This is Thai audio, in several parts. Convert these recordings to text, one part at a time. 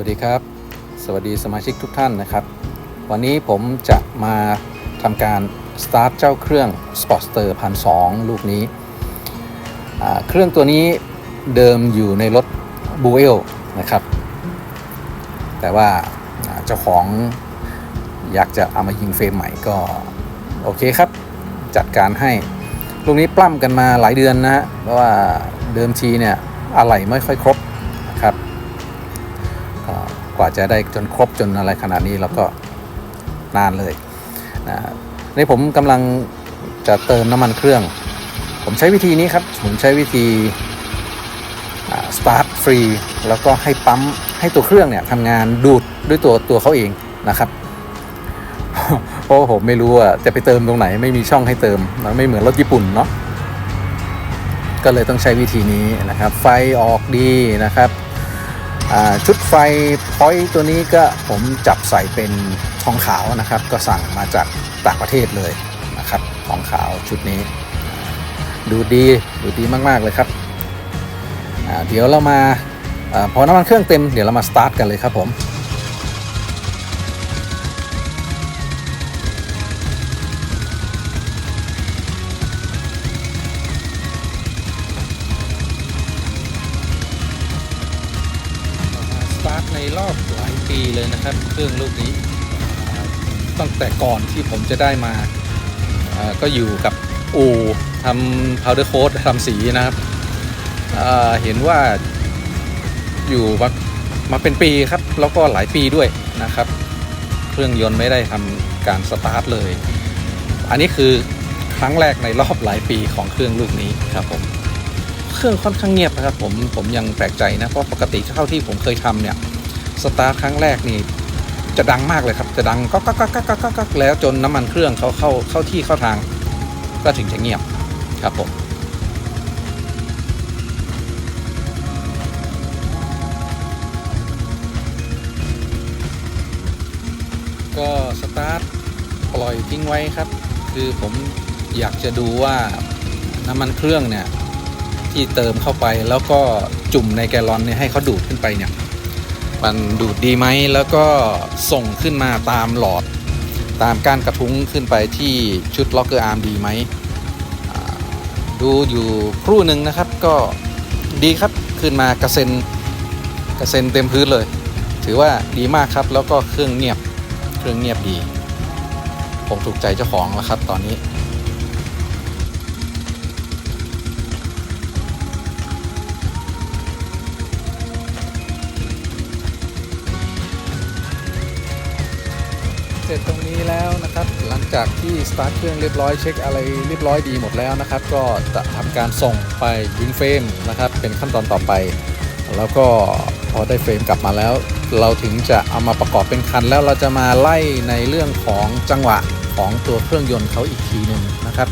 วัสดีครับ สวัสดีสมาชิกทุกท่านนะครับ วันนี้ผมจะมาทำการสตาร์ทเจ้าเครื่อง Sportster 1002ลูกนี้ เครื่องตัวนี้เดิมอยู่ในรถ b u e l นะครับ แต่ว่าเจ้าของอยากจะเอามายิงเฟรมใหม่ก็ โอเคครับ จัดการให้ ลูกนี้ปล้ำกันมาหลายเดือนนะฮะเพราะว่าเดิมทีเนี่ยอะไหล่ไม่ค่อยครบ กว่าจะได้จนครบจนอะไรขนาดนี้เราก็นานเลยนะนี่ผมกำลังจะเติมน้ำมันเครื่อง ผมใช้วิธีนี้ครับ ผมใช้วิธีสตาร์ทฟรีแล้วก็ให้ปั๊มให้ตัวเครื่องเนี่ยทำงานดูดด้วยตัวตัวเขาเองนะครับเพราะว่าผมไม่รู้ว่าจะไปเติมตรงไหนไม่มีช่องให้เติมมันไม่เหมือนรถญี่ปุ่นเนาะก็เลยต้องใช้วิธีนี้นะครับ ไฟออกดีนะครับ ชุดไฟพอยต์ตัวนี้ก็ผมจับใส่เป็นทองขาวนะครับ ก็สั่งมาจากต่างประเทศเลยนะครับทองขาวชุดนี้ ดูดีดูดีมากๆเลยครับเดี๋ยวเรามาอาพอน้ำมันเครื่องเต็มเดี๋ยวเรามาสตาร์ทกันเลยครับผม ในรอบหลายปีเลยนะครับ เครื่องลูกนี้ ตั้งแต่ก่อนที่ผมจะได้มาก็อยู่กับอู่ทำ powder coat ทำสีนะครับเห็นว่าอยู่มามาเป็นปีครับ แล้วก็หลายปีด้วยนะครับ เครื่องยนต์ไม่ได้ทำการสตาร์ทเลย อันนี้คือครั้งแรกในรอบหลายปีของเครื่องลูกนี้ครับผมเครื่องค่อนข้างเงียบนะครับผมผมยังแปลกใจนะ เพราะปกติเท่าที่ผมเคยทำเนี่ย สตาร์ทครั้งแรกนี่จะดังมากเลยครับ จะดังก็ก็ก็ก็ก็ก็ก็แล้วจนน้ำมันเครื่องเขาเข้าเข้าที่เข้าทาง ก็ถึงจะเงียบครับผมก็สตาร์ทปล่อยทิ้งไว้ครับ คือผมอยากจะดูว่าน้ำมันเครื่องเนี่ยที่เติมเข้าไปแล้วก็จุ่มในแกลลอนเนี่ยให้เขาดูดขึ้นไปเนี่ย มันดูดดีไหมแล้วก็ส่งขึ้นมาตามหลอด ตามก้านกระทุ้งขึ้นไปที่ชุดล็อกเกอร์อาร์มดีไหมดูอยู่ครู่หนึ่งนะครับก็ดีครับขึ้นมากระเซ็นกระเซ็นเต็มพื้นเลย ถือว่าดีมากครับแล้วก็เครื่องเงียบเครื่องเงียบดี ผมถูกใจเจ้าของแล้วครับตอนนี้ เสร็จตรงนี้แล้วนะครับ หลังจากที่สตาร์ทเครื่องเรียบร้อยเช็คอะไรเรียบร้อยดีหมดแล้วนะครับ ก็จะทำการส่งไปยิงเฟรมนะครับ เป็นขั้นตอนต่อไป แล้วก็พอได้เฟรมกลับมาแล้ว เราถึงจะเอามาประกอบเป็นคัน แล้วเราจะมาไล่ในเรื่องของจังหวะของตัวเครื่องยนต์เขาอีกทีหนึ่งนะครับ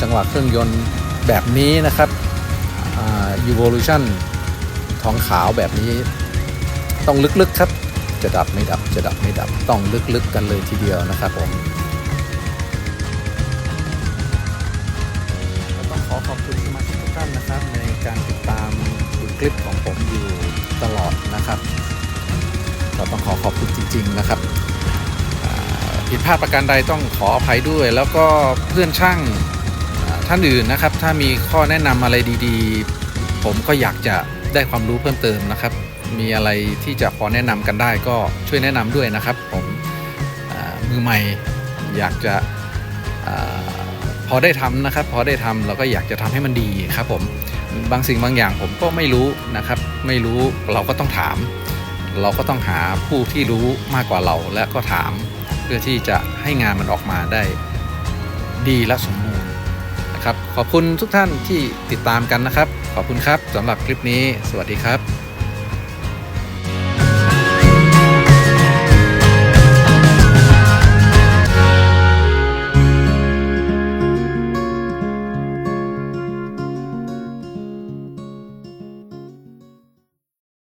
จังหวะเครื่องยนต์แบบนี้นะครับอ่า evolution ทองขาวแบบนี้ ต้องลึกๆครับ จะดับไม่ดับจะดับไม่ดับต้องลึกๆกันเลยทีเดียวนะครับผมก็ต้องขอขอบคุณสมาชิกทุกท่านนะครับ ในการติดตามดูคลิปของผมอยู่ตลอดนะครับก็ต้องขอขอบคุณจริง ๆ นะครับผิดพลาดประการใดต้องขออภัยด้วย แล้วก็เพื่อนช่างท่านอื่นนะครับ ถ้ามีข้อแนะนำอะไรดีๆ ผมก็อยากจะได้ความรู้เพิ่มเติมนะครับ มีอะไรที่จะพอแนะนำกันได้ก็ช่วยแนะนำด้วยนะครับ ผมมือใหม่อยากจะอพอได้ทำนะครับ พอได้ทำเราก็อยากจะทำให้มันดีครับผมบางสิ่งบางอย่างผมก็ไม่รู้นะครับ ไม่รู้เราก็ต้องถาม เราก็ต้องหาผู้ที่รู้มากกว่าเราและก็ถาม เพื่อที่จะให้งานมันออกมาได้ดีและสมบูรณ์นะครับ ขอบคุณทุกท่านที่ติดตามกันนะครับ ขอบคุณครับสำหรับคลิปนี้ สวัสดีครับ